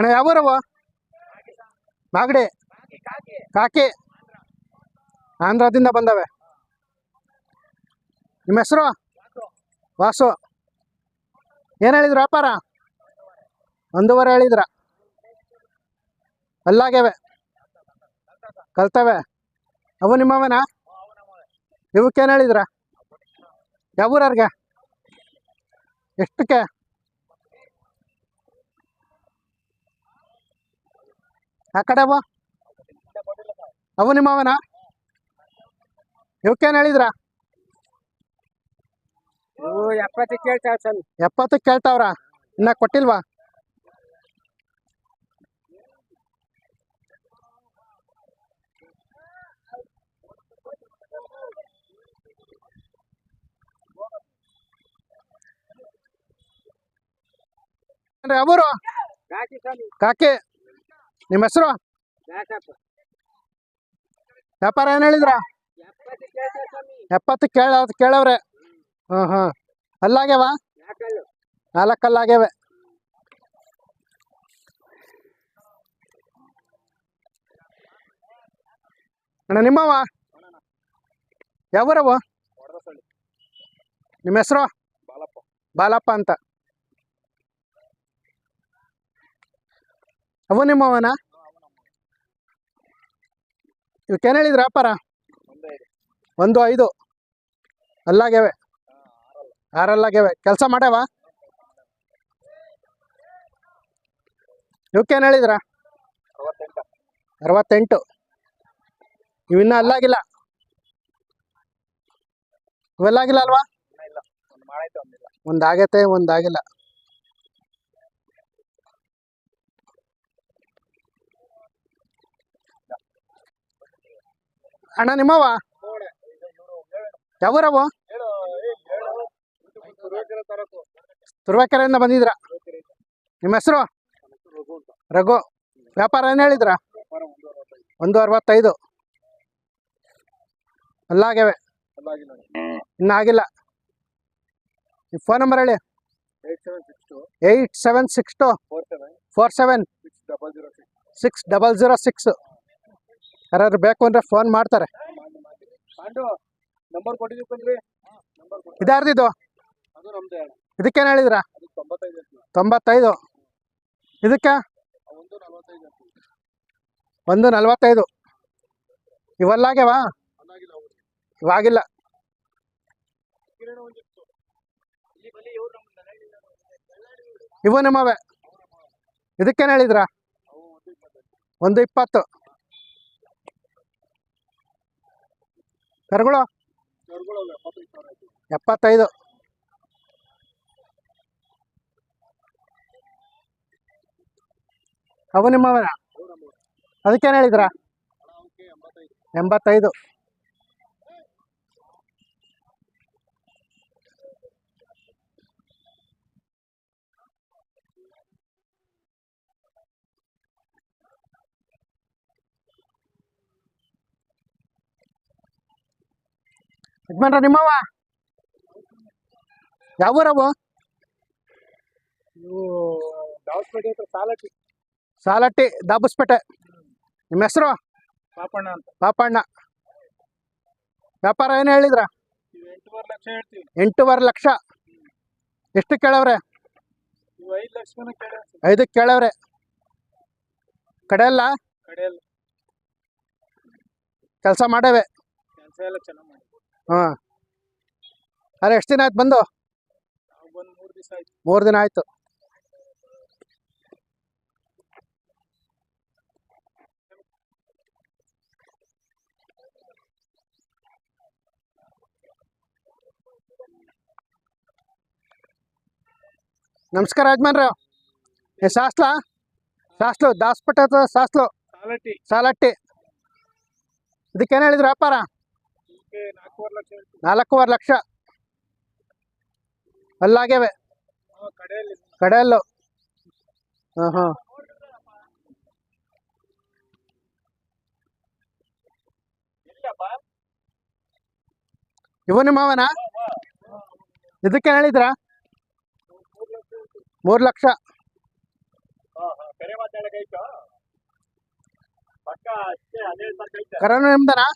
ಅಣ್ಣ ಯಾವೂರವು ಮಾಗಡಿ. ಕಾಕಿ. ಆಂಧ್ರದಿಂದ ಬಂದವೆ. ನಿಮ್ಮ ಹೆಸರು? ವಾಸು. ಏನು ಹೇಳಿದ್ರು ವ್ಯಾಪಾರ? ಒಂದೂವರೆ ಹೇಳಿದ್ರ. ಅಲ್ಲಾಗ್ಯವೆ. ಕಲ್ತವೆ. ಅವು ನಿಮ್ಮವನ? ಇವಕ್ಕೇನು ಹೇಳಿದ್ರ? ಯಾವೂರವ್ರಿಗೆ ಎಷ್ಟಕ್ಕೆ? ಆ ಕಡೆ ಅವು ಅವು ನಿಮ್ಮವನ ಇವಕ್ಕೇನು ಹೇಳಿದ್ರ? ಎಪ್ಪತ್ತು ಕೇಳ್ತಾವ್ರ? ಇನ್ನ ಕೊಟ್ಟಿಲ್ವಾ? ಅವರು? ಕಾಕಿ. ನಿಮ್ಮ ಹೆಸರು? ವ್ಯಾಪಾರ ಏನು ಹೇಳಿದ್ರ? ಎಪ್ಪತ್ತು ಕೇಳ ಕೇಳವ್ರೆ. ಹಾಂ ಹಾಂ ಅಲ್ಲಾಗ್ಯಾವ? ನಾಲ್ಕು ಅಲ್ಲಾಗ್ಯಾವೆ ಅಣ್ಣ ನಿಮ್ಮವ ಯಾವ ನಿಮ್ಮ ಹೆಸರು? ಬಾಲಪ್ಪ. ಬಾಲಪ್ಪ ಅಂತ. ಅವು ನಿಮ್ಮವನ? ಇವಕ್ಕೇನು ಹೇಳಿದ್ರ ವ್ಯಾಪಾರ ಒಂದೇ ಐದು. ಅಲ್ಲಾಗ್ಯವೆ. ಆರಲ್ಲಾಗ್ಯವೆ. ಕೆಲಸ ಮಾಡ್ಯಾವ? ಇವಕ್ಕೇನು ಹೇಳಿದ್ರ? ಅರವತ್ತೆಂಟು. ಇವಿನ್ನ ಅಲ್ಲಾಗಿಲ್ಲ. ಇವೆಲ್ಲಾಗಿಲ್ಲ ಅಲ್ವಾ? ಒಂದಾಗೈತೆ ಇಲ್ಲ ಒಂದು ಮಾಡೈತೆ ಒಂದಿಲ್ಲ ಒಂದು ಆಗೈತೆ ಒಂದು ಆಗಿಲ್ಲ ಅಣ್ಣ ನಿಮ್ಮವ ಯಾವ ತುರ್ವಾಕೆರೆಯಿಂದ ಬಂದಿದ್ರ? ನಿಮ್ಮ ಹೆಸರು? ರಘು. ವ್ಯಾಪಾರ ಏನು ಹೇಳಿದ್ರ? ಒಂದು ಅರವತ್ತೈದು. ಎಲ್ಲ ಆಗ್ಯಾವೆ ಅಲ್ಲಾಗಿಲ್ಲ ಆಗಿಲ್ಲ. ಈ ಫೋನ್ ನಂಬರ್ ಹೇಳಿ. Eight seven six two. Four seven. Six double zero six. ಯಾರಾದ್ರು ಬೇಕು ಅಂದ್ರೆ ಫೋನ್ ಮಾಡ್ತಾರೆ. ಇದಾರ್ದಿದ್ದು ಇದಕ್ಕೇನು ಹೇಳಿದ್ರ? ತೊಂಬತ್ತೈದು ಇದಕ್ಕೆ? ಒಂದು ನಲವತ್ತೈದು ಇವೆಲ್ಲಾಗ್ಯವಾ? ಇವಾಗಿಲ್ಲ. ಇವು ನಿಮ್ಮವೆ. ಇದಕ್ಕೇನು ಹೇಳಿದ್ರ? ಒಂದು ಇಪ್ಪತ್ತು. ಕರುಗಳು? ಎಪ್ಪತ್ತೈದು ಅವು ನಿಮ್ಮವನ ಅದಕ್ಕೇನು ಹೇಳಿದ್ರ? ಎಂಬತ್ತೈದು. ಯಜಮಾನ್ರ ನಿಮ್ಮವ ದಾವಸ್ಪೇಟೆ ಹತ್ರ ಸಾಲಟ್ಟಿ. ಸಾಲಟ್ಟಿ ದಾಬಸ್ಪೇಟೆ. ನಿಮ್ಮ ಹೆಸರು? ಪಾಪಣ್ಣ ಅಂತ. ಪಾಪಣ್ಣ. ವ್ಯಾಪಾರ ಏನು ಹೇಳಿದ್ರ? ಇವು ಎಂಟೂವರೆ ಲಕ್ಷ ಹೇಳ್ತೀವಿ. ಎಂಟೂವರೆ ಲಕ್ಷ. ಎಷ್ಟು ಕೇಳವ್ರೆ? ಇವು ಐದು ಲಕ್ಷನ ಕೇಳಿ ಐದಕ್ಕೆ ಕೇಳವ್ರೆ. ಕಡೆಯಲ್ಲ ಕಡೆಯಲ್ಲಿ ಕೆಲಸ ಮಾಡೇವೆ. ಕೆಲಸ ಎಲ್ಲ ಚೆನ್ನಾಗಿ ಮಾಡಿ ಹಾಂ. ಅರೆ ಎಷ್ಟು ದಿನ ಆಯ್ತು ಬಂದು? ಮೂರ್ ದಿನ ಆಯ್ತು. ನಮಸ್ಕಾರ ಯಜಮಾನ್ರ. ಏ ಸಾಸ್ಲಾ ಸಾಸ್ಲು ದಾಸ್ಪೇಟೆ ಅಥವಾ ಸಾಸ್ಲು ಸಾಲಟ್ಟಿ. ಸಾಲಟ್ಟಿ. ಇದಕ್ಕೇನು ಹೇಳಿದ್ರು ವ್ಯಾಪಾರ? ನಾಲ್ಕೂವರೆ ಲಕ್ಷ ಅಲ್ಲಾಗ್ಯವೆ. ಕಡೆಯಲ್ಲಿ. ಹಾಂ ಹಾಂ. ಇವು ನಿಮ್ಮವನ ಇದಕ್ಕೆ ಹೇಳಿದ್ರ? ಮೂರು ಲಕ್ಷ ಕರನು ನಿಮ್ದನಾ?